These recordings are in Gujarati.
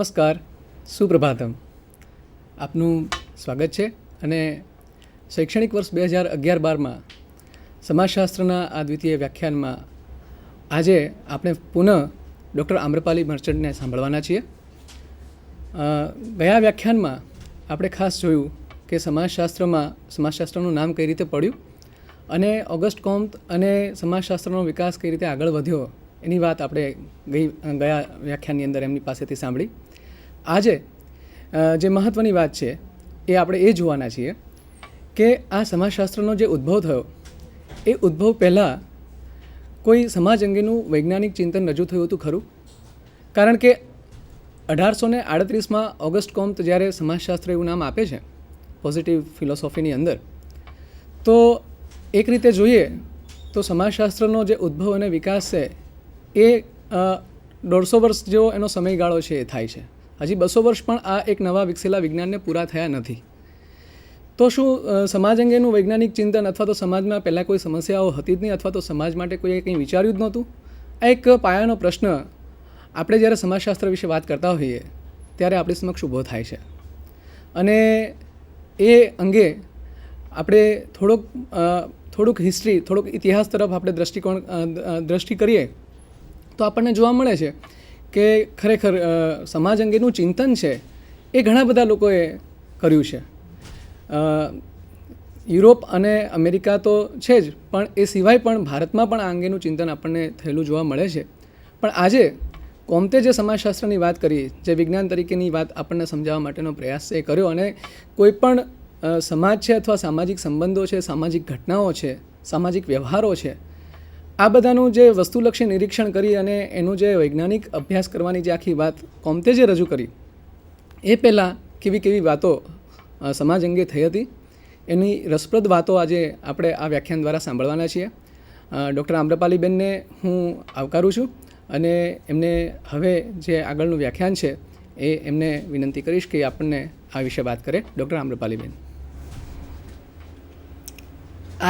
નમસ્કાર, સુપ્રભાતમ. આપનું સ્વાગત છે અને શૈક્ષણિક વર્ષ બે હજાર અગિયાર બારમાં સમાજશાસ્ત્રના આ દ્વિતીય વ્યાખ્યાનમાં આજે આપણે પુનઃ ડૉક્ટર આમ્રપાલી મર્ચન્ટને સાંભળવાના છીએ. ગયા વ્યાખ્યાનમાં આપણે ખાસ જોયું કે સમાજશાસ્ત્રમાં, સમાજશાસ્ત્રનું નામ કઈ રીતે પડ્યું અને ઓગસ્ટ કોમ્ત અને સમાજશાસ્ત્રનો વિકાસ કઈ રીતે આગળ વધ્યો એની વાત આપણે ગઈ, ગયા વ્યાખ્યાનની અંદર એમની પાસેથી સાંભળી. આજે જે મહત્ત્વની વાત છે, એ આપણે એ જોવાના છીએ કે આ સમાજશાસ્ત્રનો જે ઉદ્ભવ થયો, એ ઉદ્ભવ પહેલાં કોઈ સમાજ અંગેનું વૈજ્ઞાનિક ચિંતન રજૂ થયું હતું ખરું? કારણ કે અઢારસો ને આડત્રીસમાં ઓગસ્ટ કોમ્ત જ્યારે સમાજશાસ્ત્ર એવું નામ આપે છે, પોઝિટિવ ફિલોસોફીની અંદર, તો એક રીતે જોઈએ તો સમાજશાસ્ત્રનો જે ઉદ્ભવ અને વિકાસ છે, એ દોઢસો વર્ષ જેવો એનો સમયગાળો છે એ થાય છે. હજી બસો વર્ષ પણ આ એક નવા વિકસેલા વિજ્ઞાનને પૂરા થયા નથી. તો શું સમાજ અંગેનું વૈજ્ઞાનિક ચિંતન અથવા તો સમાજમાં પહેલાં કોઈ સમસ્યાઓ હતી જ નહીં અથવા તો સમાજ માટે કોઈએ કંઈ વિચાર્યું જ નહોતું? આ એક પાયાનો પ્રશ્ન આપણે જ્યારે સમાજશાસ્ત્ર વિશે વાત કરતા હોઈએ, ત્યારે આપણી સમક્ષ ઊભો થાય છે. અને એ અંગે આપણે થોડોક થોડુંક હિસ્ટ્રી થોડુંક ઇતિહાસ તરફ આપણે દ્રષ્ટિકોણ દ્રષ્ટિ કરીએ, તો આપણને જોવા મળે છે કે ખરેખર સમાજ અંગેનું ચિંતન છે, એ ઘણા બધા લોકોએ કર્યું છે. યુરોપ અને અમેરિકા તો છે જ, પણ એ સિવાય પણ ભારતમાં પણ આ અંગેનું ચિંતન આપણને થયેલું જોવા મળે છે. પણ આજે કોમતે જે સમાજશાસ્ત્રની વાત કરી, જે વિજ્ઞાન તરીકેની વાત આપણને સમજાવવા માટેનો પ્રયાસ એ કર્યો અને કોઈ પણ સમાજ છે અથવા સામાજિક સંબંધો છે, સામાજિક ઘટનાઓ છે, સામાજિક વ્યવહારો છે આ બધાનું જે વસ્તુલક્ષી નિરીક્ષણ કરી અને એનું જે વૈજ્ઞાનિક અભ્યાસ કરવાની જે આખી વાત કોમતે જે રજૂ કરી, એ પહેલાં કેવી કેવી વાતો સમાજ અંગે થઈ હતી. એની રસપ્રદ વાતો આજે આપણે આ વ્યાખ્યાન દ્વારા સાંભળવાના છીએ. ડૉક્ટર આમ્રપાલીબેનને હું આવકારું છું અને એમને હવે જે આગળનું વ્યાખ્યાન છે, એ એમને વિનંતી કરીશ કે આપણને આ વિશે વાત કરે. ડૉક્ટર આમ્રપાલીબેન.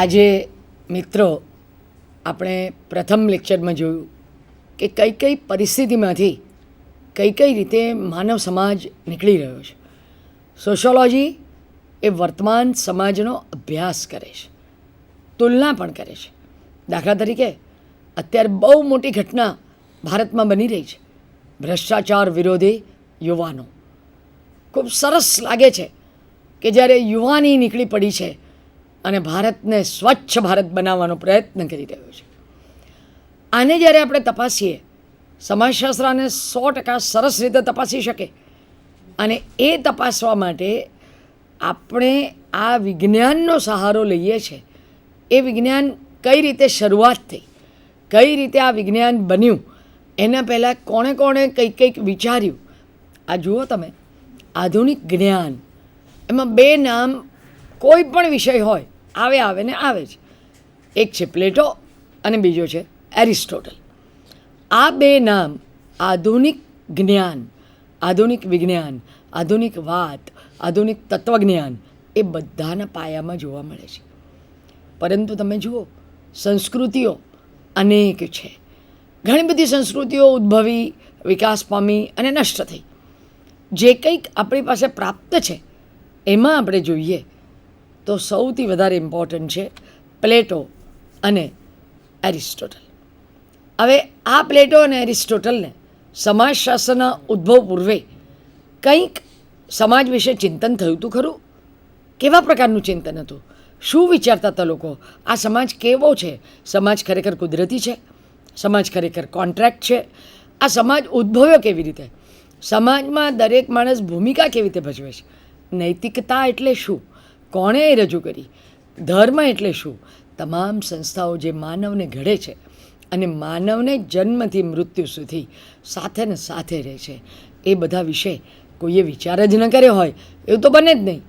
આજે મિત્રો આપણે પ્રથમ લેક્ચરમાં જોયું કે કઈ કઈ પરિસ્થિતિમાંથી કઈ કઈ રીતે માનવ સમાજ નીકળી રહ્યો છે. સોશિયોલોજી એ વર્તમાન સમાજનો અભ્યાસ કરે છે, તુલના પણ કરે છે. દાખલા તરીકે, અત્યારે બહુ મોટી ઘટના ભારતમાં બની રહી છે. ભ્રષ્ટાચાર વિરોધી યુવાનો. ખૂબ સરસ લાગે છે કે જ્યારે યુવાની નીકળી પડી છે અને ભારતને સ્વચ્છ ભારત બનાવવાનો પ્રયત્ન કરી રહ્યો છે. આને જ્યારે આપણે તપાસીએ, સમાજશાસ્ત્ર આને સો ટકા સરસ રીતે તપાસી શકે. અને એ તપાસવા માટે આપણે આ વિજ્ઞાનનો સહારો લઈએ છીએ એ વિજ્ઞાન કઈ રીતે શરૂઆત થઈ, કઈ રીતે આ વિજ્ઞાન બન્યું, એના પહેલાં કોણે કોણે કંઈક કંઈક વિચાર્યું. આ જુઓ તમે, આધુનિક જ્ઞાન, એમાં બે નામ કોઈ પણ વિષય હોય આવે આવે ને આવે જ. એક છે પ્લેટો અને બીજો છે એરિસ્ટોટલ. આ બે નામ આધુનિક જ્ઞાન, આધુનિક વિજ્ઞાન, આધુનિક વાત, આધુનિક તત્વજ્ઞાન એ બધાના પાયામાં જોવા મળે છે. પરંતુ તમે જુઓ, સંસ્કૃતિઓ અનેક છે. ઘણી બધી સંસ્કૃતિઓ ઉદ્ભવી, વિકાસ પામી અને નષ્ટ થઈ. જે કંઈક આપણી પાસે પ્રાપ્ત છે, એમાં આપણે જોઈએ તો સૌથી વધારે ઇમ્પોર્ટન્ટ છે પ્લેટો અને એરિસ્ટોટલ. હવે આ પ્લેટો અને એરિસ્ટોટલને સમાજશાસ્ત્રના ઉદ્ભવ પૂર્વે કંઈક સમાજ વિશે ચિંતન થયું હતું ખરું? કેવા પ્રકારનું ચિંતન હતું? શું વિચારતા હતા લોકો? આ સમાજ કેવો છે? સમાજ ખરેખર કુદરતી છે? સમાજ ખરેખર કોન્ટ્રાક્ટ છે? આ સમાજ ઉદ્ભવ્યો કેવી રીતે? સમાજમાં દરેક માણસ ભૂમિકા કેવી રીતે ભજવે છે? નૈતિકતા એટલે શું? કોણે રજૂ કરી? ધર્મ એટલે શું? તમામ સંસ્થાઓ જે માનવને ઘડે છે અને માનવને જન્મથી મૃત્યુ સુધી સાથે ને સાથે રહે છે, એ બધા વિશે કોઈએ વિચાર જ ન કર્યો હોય, એવું તો બને જ નહીં.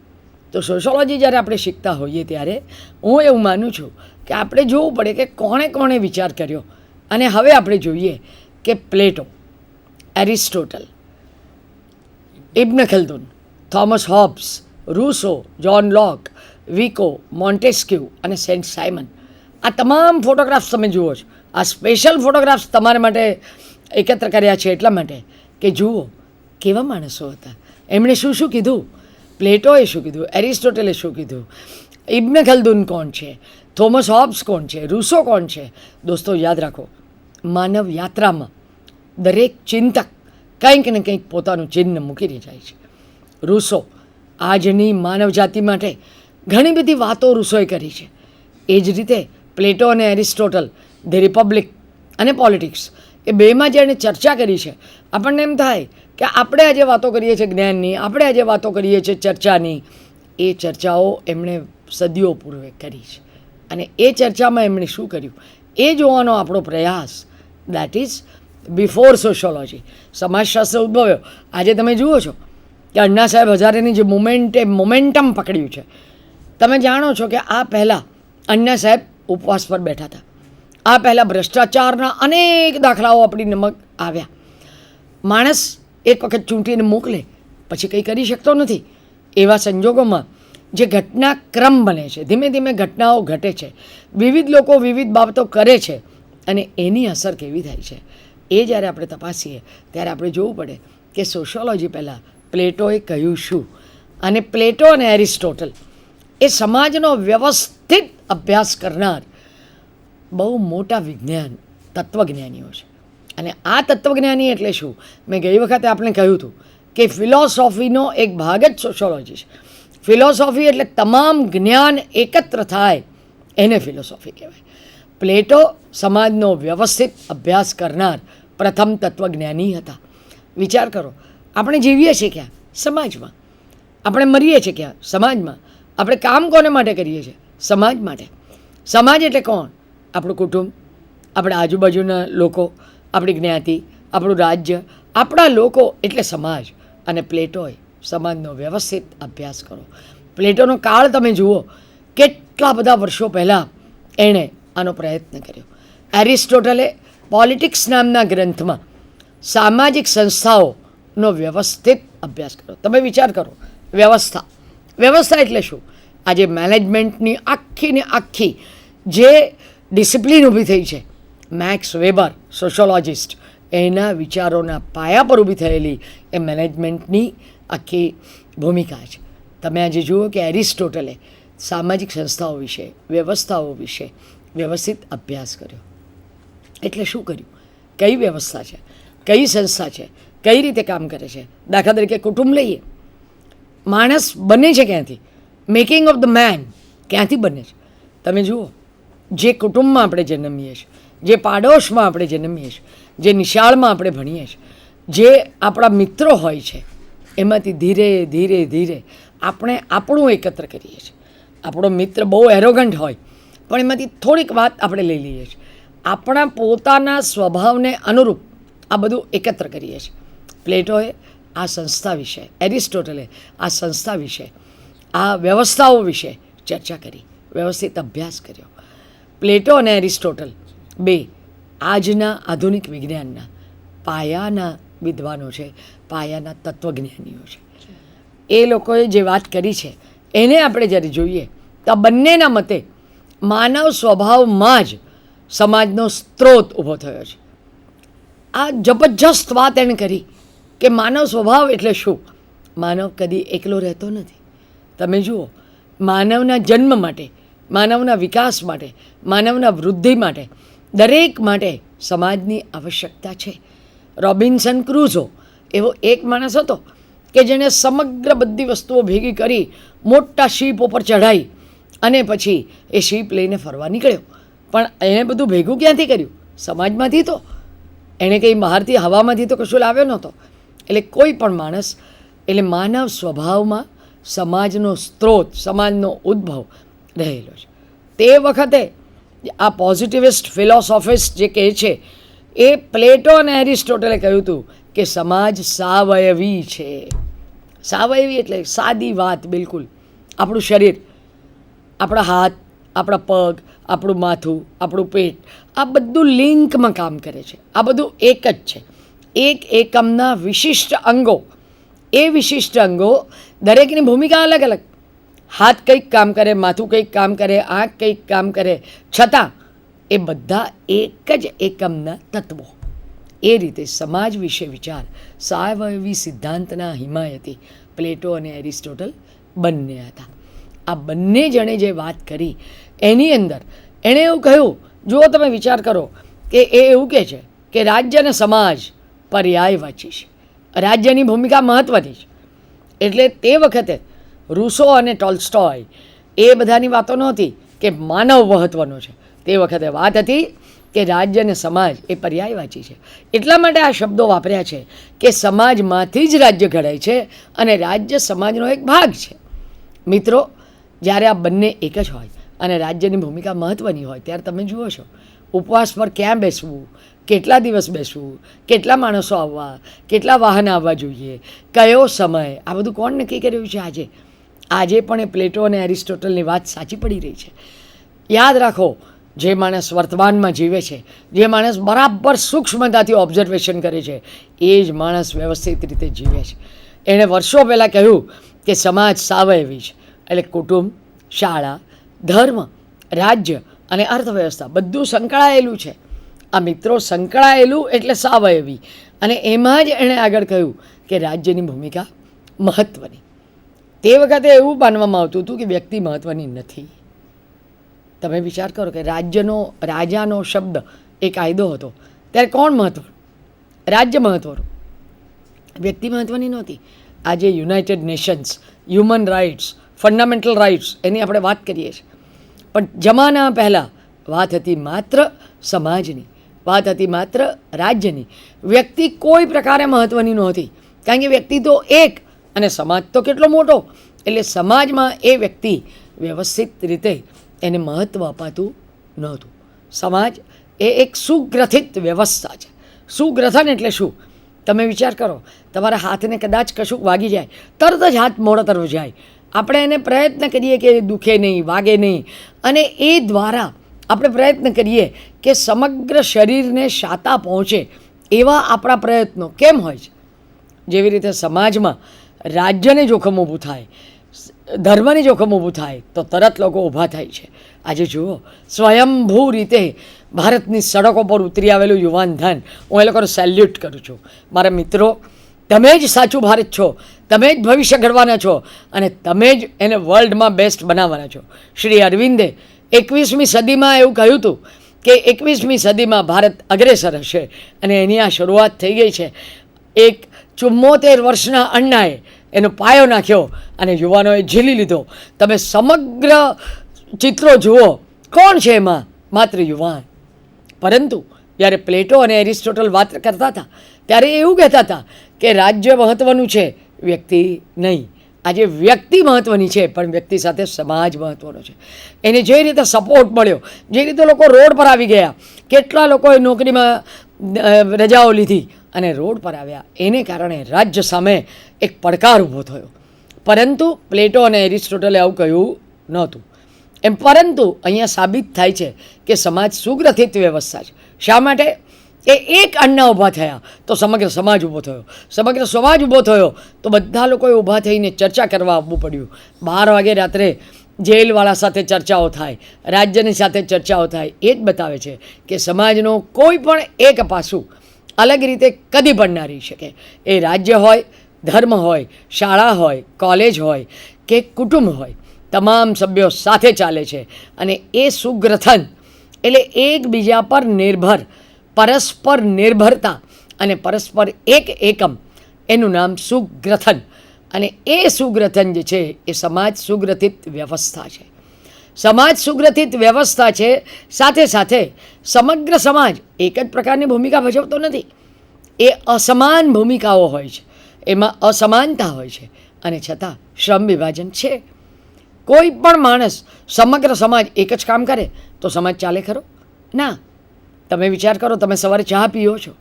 તો સોશિયોલોજી જ્યારે આપણે શીખતા હોઈએ ત્યારે, હું એવું માનું છું કે આપણે જોવું પડે કે કોણે કોણે વિચાર કર્યો. અને હવે આપણે જોઈએ કે Plato, Aristotle, Ibn Khaldun, Thomas Hobbes Rousseau, John Locke, Vico, Montesquieu અને સેન્ટ સાયમન આ તમામ ફોટોગ્રાફ્સ તમે જુઓ છો. આ સ્પેશિયલ ફોટોગ્રાફ્સ તમારા માટે એકત્ર કર્યા છે એટલા માટે કે જુઓ કેવા માણસો હતા. એમણે શું શું કીધું? પ્લેટોએ શું કીધું? એરિસ્ટોટલે શું કીધું? ઇબ્ન ખલ્દુન કોણ છે? થોમસ હોબ્સ કોણ છે? રૂસો કોણ છે? દોસ્તો, યાદ રાખો, માનવ યાત્રામાં દરેક ચિંતક કંઈક ને કંઈક પોતાનું ચિહ્ન મૂકીને જાય છે. રૂસો આજની માનવજાતિ માટે ઘણી બધી વાતો રસોઈ કરી છે. એ જ રીતે પ્લેટો અને એરિસ્ટોટલ, ધી રિપબ્લિક અને પોલિટિક્સ એ બેમાં જેણે ચર્ચા કરી છે. આપણને એમ થાય કે આપણે આજે વાતો કરીએ છીએ જ્ઞાનની, આપણે આજે વાતો કરીએ છીએ ચર્ચાની. એ ચર્ચાઓ એમણે સદીઓ પૂર્વે કરી છે. અને એ ચર્ચામાં એમણે શું કર્યું? એ જોવાનો આપણો પ્રયાસ દેટ ઇઝ બિફોર સોશિયોલોજી સમાજશાસ્ત્ર ઉદ્ભવ્યો. આજે તમે જુઓ છો કે અણ્ણા સાહેબ હજારેની જે મુમેન્ટ મોમેન્ટમ પકડ્યું છે. તમે જાણો છો કે આ પહેલાં અણ્ણા સાહેબ ઉપવાસ પર બેઠા હતા. આ પહેલાં ભ્રષ્ટાચારના અનેક દાખલાઓ આપણી નમક આવ્યા. માણસ એક વખત ચૂંટીને મોકલે, પછી કંઈ કરી શકતો નથી. એવા સંજોગોમાં જે ઘટનાક્રમ બને છે, ધીમે ધીમે ઘટનાઓ ઘટે છે, વિવિધ લોકો વિવિધ બાબતો કરે છે અને એની અસર કેવી થાય છે, એ જ્યારે આપણે તપાસીએ, ત્યારે આપણે જોવું પડે કે સોશિયોલોજી પહેલાં પ્લેટોએ કહ્યું શું? અને પ્લેટો અને એરિસ્ટોટલ એ સમાજનો વ્યવસ્થિત અભ્યાસ કરનાર બહુ મોટા વિજ્ઞાન, તત્વજ્ઞાનીઓ છે. અને આ તત્વજ્ઞાની એટલે શું? મેં ગઈ વખતે આપણે કહ્યું હતું કે ફિલોસોફીનો એક ભાગ જ સોશિયોલોજી છે. ફિલોસોફી એટલે તમામ જ્ઞાન એકત્ર થાય, એને ફિલોસોફી કહેવાય. પ્લેટો સમાજનો વ્યવસ્થિત અભ્યાસ કરનાર પ્રથમ તત્વજ્ઞાની હતા. વિચાર કરો આપણે જીવીએ છીએ ક્યાં? સમાજમાં. આપણે મરીએ છીએ ક્યાં? સમાજમાં. આપણે કામ કોને માટે કરીએ છીએ? સમાજ માટે. સમાજ એટલે કોણ? આપણું કુટુંબ, આપણા આજુબાજુના લોકો, આપણી જ્ઞાતિ, આપણું રાજ્ય, આપણા લોકો એટલે સમાજ. અને પ્લેટોએ સમાજનો વ્યવસ્થિત અભ્યાસ કરો. પ્લેટોનો કાળ તમે જુઓ, કેટલા બધા વર્ષો પહેલાં એણે આનો પ્રયત્ન કર્યો. એરિસ્ટોટલે પોલિટિક્સ નામના ગ્રંથમાં સામાજિક સંસ્થાઓનો વ્યવસ્થિત અભ્યાસ કરો. તમે વિચાર કરો, વ્યવસ્થા. વ્યવસ્થા એટલે શું? આજે મેનેજમેન્ટની આખી ને આખી જે ડિસિપ્લિન ઊભી થઈ છે મેક્સ વેબર સોશિયોલોજિસ્ટ એના વિચારોના પાયા પર ઊભી થયેલી એ મેનેજમેન્ટની આખી ભૂમિકા છે. તમે આજે જુઓ કે એરિસ્ટોટલે સામાજિક સંસ્થાઓ વિશે, વ્યવસ્થાઓ વિશે વ્યવસ્થિત અભ્યાસ કર્યો. એટલે શું કર્યું? કઈ વ્યવસ્થા છે? કઈ સંસ્થા છે? કઈ રીતે કામ કરે છે? દાખલા તરીકે કુટુંબ લઈએ. માણસ બને છે ક્યાંથી? મેકિંગ ઓફ ધ મેન ક્યાંથી બને છે? તમે જુઓ, જે કુટુંબમાં આપણે જન્મીએ છીએ, જે પાડોશમાં આપણે જન્મીએ છીએ, જે નિશાળમાં આપણે ભણીએ છીએ, જે આપણા મિત્રો હોય છે, એમાંથી ધીરે ધીરે ધીરે આપણે આપણું એકત્ર કરીએ છીએ. આપણો મિત્ર બહુ એરોગન્ટ હોય, પણ એમાંથી થોડીક વાત આપણે લઈ લઈએ છીએ. આપણા પોતાના સ્વભાવને અનુરૂપ આ બધું એકત્ર કરીએ છીએ. પ્લેટોએ આ સંસ્થા વિશે, એરિસ્ટોટલે આ સંસ્થા વિશે, આ વ્યવસ્થાઓ વિશે ચર્ચા કરી, વ્યવસ્થિત અભ્યાસ કર્યો. પ્લેટો અને એરિસ્ટોટલ બે આજના આધુનિક વિજ્ઞાનના પાયાના વિદ્વાનો છે, પાયાના તત્વજ્ઞાનીઓ છે. એ લોકોએ જે વાત કરી છે, એને આપણે જ્યારે જોઈએ, તો બંનેના મતે માનવ સ્વભાવમાં જ સમાજનો સ્ત્રોત ઊભો થયો છે. આ જબરજસ્ત વાત એણે કરી. કે માનવ સ્વભાવ એટલે શું? માનવ કદી એકલો રહેતો નથી. તમે જુઓ, માનવના જન્મ માટે, માનવના વિકાસ માટે, માનવના વૃદ્ધિ માટે, દરેક માટે સમાજની આવશ્યકતા છે. રોબિન્સન ક્રુઝો એવો એક માણસ હતો કે જેણે સમગ્ર બધી વસ્તુઓ ભેગી કરી, મોટા શીપ ઉપર ચઢાઈ અને પછી એ શીપ લઈને ફરવા નીકળ્યો. પણ એણે બધું ભેગું ક્યાંથી કર્યું? સમાજમાંથી તો. એણે કંઈ બહારથી હવામાંથી તો કશું લાવ્યો નહોતો. એટલે કોઈ પણ માણસ, એટલે માનવ સ્વભાવમાં સમાજનો સ્ત્રોત, સમાજનો ઉદ્ભવ રહેલો છે. તે વખતે આ પોઝિટિવિસ્ટ ફિલોસોફિસ્ટ જે કહે છે, એ પ્લેટો અને એરિસ્ટોટલે કહ્યું હતું કે સમાજ સાવયવી છે. સાવયવી એટલે સાદી વાત બિલકુલ. આપણું શરીર, આપણા હાથ, આપણા પગ, આપણું માથું, આપણું પેટ, આ બધું લિંકમાં કામ કરે છે. આ બધું એક જ છે. એક એકમના વિશિષ્ટ અંગો. એ વિશિષ્ટ અંગો દરેકની ભૂમિકા અલગ અલગ. હાથ કંઈક કામ કરે, માથું કંઈક કામ કરે, આંખ કંઈક કામ કરે, છતાં એ બધા એક જ એકમના તત્વો. એ રીતે સમાજ વિશે વિચાર સાવયવી સિદ્ધાંતના હિમાયતી પ્લેટો અને એરિસ્ટોટલ બંને હતા. આ બંને જણે જે વાત કરી, એની અંદર એણે એવું કહ્યું, જુઓ તમે વિચાર કરો કે એ એવું કહે છે કે રાજ્ય અને સમાજ પર્યાયવાચી છે રાજ્યની ભૂમિકા મહત્ત્વની છે. એટલે તે વખતે રૂસો અને ટોલ્સ્ટોય એ બધાની વાતો નહોતી કે માનવ મહત્ત્વનો છે. તે વખતે વાત હતી કે રાજ્ય અને સમાજ એ પર્યાયવાચી છે. એટલા માટે આ શબ્દો વાપર્યા છે કે સમાજમાંથી જ રાજ્ય ઘડાય છે અને રાજ્ય સમાજનો એક ભાગ છે. મિત્રો, જ્યારે આ બંને એક જ હોય અને રાજ્યની ભૂમિકા મહત્ત્વની હોય, ત્યારે તમે જુઓ છો. ઉપવાસ પર ક્યાં બેસવું? કેટલા દિવસ બેસવું કેટલા માણસો આવવા? કેટલા વાહન આવવા જોઈએ? કયો સમય? આ બધું કોણ નક્કી કર્યું છે આજે? આજે પણ એ પ્લેટો અને એરિસ્ટોટલની વાત સાચી પડી રહી છે. યાદ રાખો, જે માણસ વર્તમાનમાં જીવે છે, જે માણસ બરાબર સૂક્ષ્મતાથી ઓબ્ઝર્વેશન કરે છે, એ જ માણસ વ્યવસ્થિત રીતે જીવે છે. એણે વર્ષો પહેલાં કહ્યું કે સમાજ સાવયવી છે. એટલે કુટુંબ, શાળા, ધર્મ, રાજ્ય અને અર્થવ્યવસ્થા બધું સંકળાયેલું છે. આ મિત્રો સંકળાયેલું એટલે સાવયવી. અને એમાં જ એણે આગળ કહ્યું કે રાજ્યની ભૂમિકા મહત્ત્વની તે વખતે એવું માનવામાં આવતું હતું કે વ્યક્તિ મહત્ત્વની નથી. તમે વિચાર કરો કે રાજ્યનો, રાજાનો શબ્દ એ કાયદો હતો. ત્યારે કોણ મહત્વ રાજ્ય મહત્ત્વનું વ્યક્તિ મહત્ત્વની નહોતી. આજે United Nations, human rights, fundamental rights, એની આપણે વાત કરીએ છીએ. પણ જમાના પહેલાં વાત હતી માત્ર સમાજની. વાત હતી માત્ર રાજ્યની. વ્યક્તિ કોઈ પ્રકારે મહત્ત્વની નહોતી. કારણ કે વ્યક્તિ તો એક અને સમાજ તો કેટલો મોટો. એટલે સમાજમાં એ વ્યક્તિ વ્યવસ્થિત રીતે એને મહત્ત્વ અપાતું નહોતું. સમાજ એ એક સુગ્રથિત વ્યવસ્થા છે. સુગ્રથન એટલે શું? તમે વિચાર કરો, તમારા હાથને કદાચ કશુંક વાગી જાય, તરત જ હાથ મોડા તરફ જાય. આપણે એને પ્રયત્ન કરીએ કે દુખે નહીં, વાગે નહીં. અને એ દ્વારા આપણે પ્રયત્ન કરીએ કે સમગ્ર શરીરને શાતા પહોંચે એવા આપણા પ્રયત્નો કેમ હોય છે? જેવી રીતે સમાજમાં રાજ્યને જોખમ ઊભું થાય, ધર્મને જોખમ ઊભું થાય, તો તરત લોકો ઊભા થાય છે. આજે જુઓ, સ્વયંભૂ રીતે ભારતની સડકો પર ઉતરી આવેલું યુવાન ધન, હું એ લોકોને સેલ્યુટ કરું છું. મારા મિત્રો, તમે જ સાચું ભારત છો, તમે જ ભવિષ્ય ઘડવાના છો અને તમે જ એને વર્લ્ડમાં બેસ્ટ બનાવવાના છો. શ્રી અરવિંદે એકવીસમી સદીમાં એવું કહ્યું હતું કે એકવીસમી સદીમાં ભારત અગ્રેસર હશે અને એની આ શરૂઆત થઈ ગઈ છે. એક ચુમ્મોતેર વર્ષના અણ્ણાએ એનો પાયો નાખ્યો અને યુવાનોએ ઝીલી લીધો. તમે સમગ્ર ચિત્રો જુઓ, કોણ છે એમાં? માત્ર યુવાન. પરંતુ જ્યારે પ્લેટો અને એરિસ્ટોટલ વાત કરતા હતા, ત્યારે એવું કહેતા હતા કે રાજ્ય મહત્ત્વનું છે, વ્યક્તિ નહીં. આજે વ્યક્તિ મહત્ત્વની છે, પણ વ્યક્તિ સાથે સમાજ મહત્ત્વનો છે. એને જે રીતે સપોર્ટ મળ્યો, જે રીતે લોકો રોડ પર આવી ગયા, કેટલા લોકોએ નોકરીમાં રજાઓ લીધી અને રોડ પર આવ્યા, એને કારણે રાજ્ય સામે એક પડકાર ઊભો થયો. પરંતુ પ્લેટો અને એરિસ્ટોટલે આવું કહ્યું નહોતું. એમ પરંતુ અહીંયા સાબિત થાય છે કે સમાજ સુગ્રથિત વ્યવસ્થા છે. શા માટે? એ એક અન્ના ઊભા થયા. તો સમગ્ર સમાજ ઊભો થયો. સમગ્ર સમાજ ઊભો થયો. તો બધા લોકોએ ઊભા થઈને ચર્ચા કરવા આવવું પડ્યું. બાર વાગે રાત્રે જેલવાળા સાથે ચર્ચાઓ થાય, રાજ્યની સાથે ચર્ચાઓ થાય. એ જ બતાવે છે કે સમાજનો કોઈ પણ એક પાસું અલગ રીતે કદી પણ ના રહી શકે. એ રાજ્ય હોય, ધર્મ હોય, શાળા હોય, કોલેજ હોય કે કુટુંબ હોય, તમામ સભ્યો સાથે ચાલે છે. અને એ સુગ્રથન એટલે એકબીજા પર નિર્ભર પરસ્પર નિર્ભરતા અને પરસ્પર એક એકમ. એનું નામ સુગ્રથન. અને એ સુગ્રથન જે છે, એ સમાજ સુગ્રથિત વ્યવસ્થા છે. સમાજ સુગ્રથિત વ્યવસ્થા છે, સાથે સાથે સમગ્ર સમાજ એક જ પ્રકારની ભૂમિકા ભજવતો નથી. એ અસમાન ભૂમિકાઓ હોય છે. એમાં અસમાનતા હોય છે. અને છતાં શ્રમ વિભાજન છે. કોઈ પણ માણસ સમગ્ર સમાજ એક જ કામ કરે, તો સમાજ ચાલે ખરો? ના. તમે વિચાર કરો, તમે સવારે ચા પીઓ છો.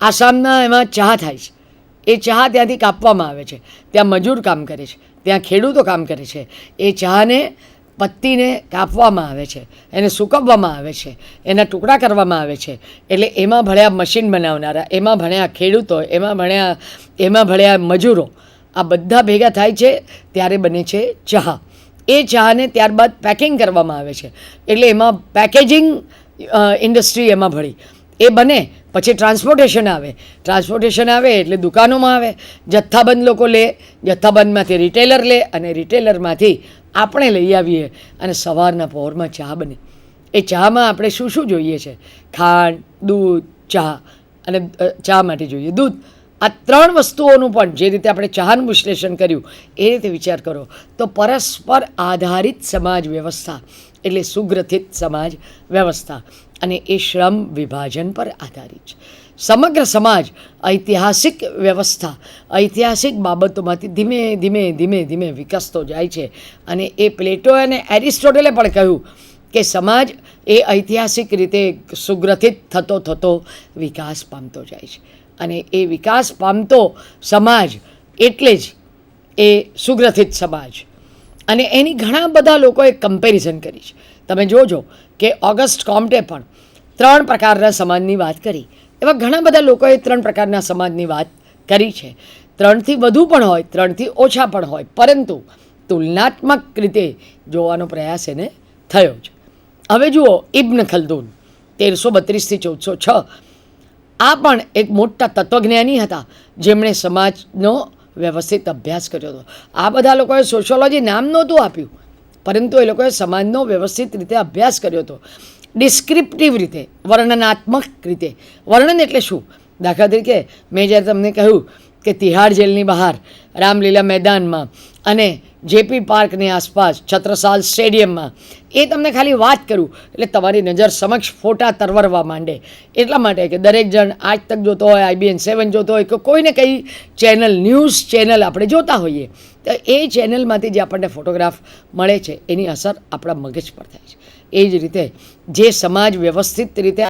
આસામના એમાં ચા થાય છે. એ ચા ત્યાંથી કાપવામાં આવે છે. ત્યાં મજૂર કામ કરે છે. ત્યાં ખેડૂતો કામ કરે છે. એ ચાને પત્તીને કાપવામાં આવે છે. એને સૂકવવામાં આવે છે. એના ટુકડા કરવામાં આવે છે. એટલે એમાં ભણ્યા મશીન બનાવનારા, એમાં ભણ્યા ખેડૂતો, એમાં ભણ્યા એમાં ભણ્યા મજૂરો, આ બધા ભેગા થાય છે, ત્યારે બને છે ચા. એ ચાને ત્યારબાદ પેકિંગ કરવામાં આવે છે. એટલે એમાં પેકેજિંગ ઇન્ડસ્ટ્રી એમાં ભળી. એ બને, પછી ટ્રાન્સપોર્ટેશન આવે. ટ્રાન્સપોર્ટેશન આવે એટલે દુકાનોમાં આવે. જથ્થાબંધ લોકો લે, જથ્થાબંધમાંથી રિટેલર લે અને રિટેલરમાંથી આપણે લઈ આવીએ અને સવારના પહોરમાં ચા બને. એ ચામાં આપણે શું શું જોઈએ છે? ખાંડ, દૂધ, ચા અને ચા માટે જોઈએ. દૂધ, આ ત્રણ વસ્તુઓનું પણ જે રીતે આપણે ચાનું વિશ્લેષણ કર્યું, એ રીતે વિચાર કરો. તો પરસ્પર આધારિત સમાજ વ્યવસ્થા. એટલે સુગ્રથિત સમાજ વ્યવસ્થા અને એ શ્રમ વિભાજન પર આધારિત છે. સમગ્ર સમાજ ઐતિહાસિક વ્યવસ્થા, ઐતિહાસિક બાબતોમાંથી ધીમે ધીમે ધીમે ધીમે વિકસતો જાય છે અને એ પ્લેટો અને એરિસ્ટોટલે પણ કહ્યું કે સમાજ એ ઐતિહાસિક રીતે સુગ્રથિત થતો થતો વિકાસ પામતો જાય છે. અને એ વિકાસ પામતો સમાજ એટલે જ એ સુગ્રથિત સમાજ અને એની ઘણા બધા લોકોએ કમ્પેરિઝન કરી છે. તમે જોજો કે ઓગસ્ટ કોમ્ટે પણ ત્રણ પ્રકારના સમાજની વાત કરી. એવા ઘણા બધા લોકોએ ત્રણ પ્રકારના સમાજની વાત કરી છે. ત્રણથી વધુ પણ હોય, ત્રણથી ઓછા પણ હોય, પરંતુ તુલનાત્મક રીતે જોવાનો પ્રયાસ એને થયો છે. હવે જુઓ ઇબ્ન ખલ્દુન, તેરસો બત્રીસથી ચૌદસો છ. આ પણ એક મોટા તત્વજ્ઞાની હતા, જેમણે સમાજનો વ્યવસ્થિત અભ્યાસ કર્યો હતો. આ બધા લોકોએ સોશિયોલોજી નામ નહોતું આપ્યું, પરંતુ એ લોકોએ સમાજનો વ્યવસ્થિત રીતે અભ્યાસ કર્યો હતો. ડિસ્ક્રિપ્ટિવ રીતે, વર્ણનાત્મક રીતે. વર્ણન એટલે શું? દાખલા તરીકે, મેં જ્યારે તમને કહ્યું કે તિહાડ જેલની બહાર રામલીલા મેદાનમાં અને જેપી પાર્કની આસપાસ છત્રસાલ સ્ટેડિયમમાં. એ તમને ખાલી વાત કરું, એટલે તમારી નજર સમક્ષ ફોટા તરવરવા માંડે. એટલા માટે કે દરેક જણ આજ તક જોતો હોય, આઈબીએન સેવન જોતો હોય, કે કોઈને કંઈ ચેનલ, ન્યૂઝ ચેનલ આપણે જોતા હોઈએ, તો એ ચેનલમાંથી જે આપણને ફોટોગ્રાફ મળે છે, એની અસર આપણા મગજ પર થાય છે. એ જ રીતે જે સમાજ વ્યવસ્થિત રીતે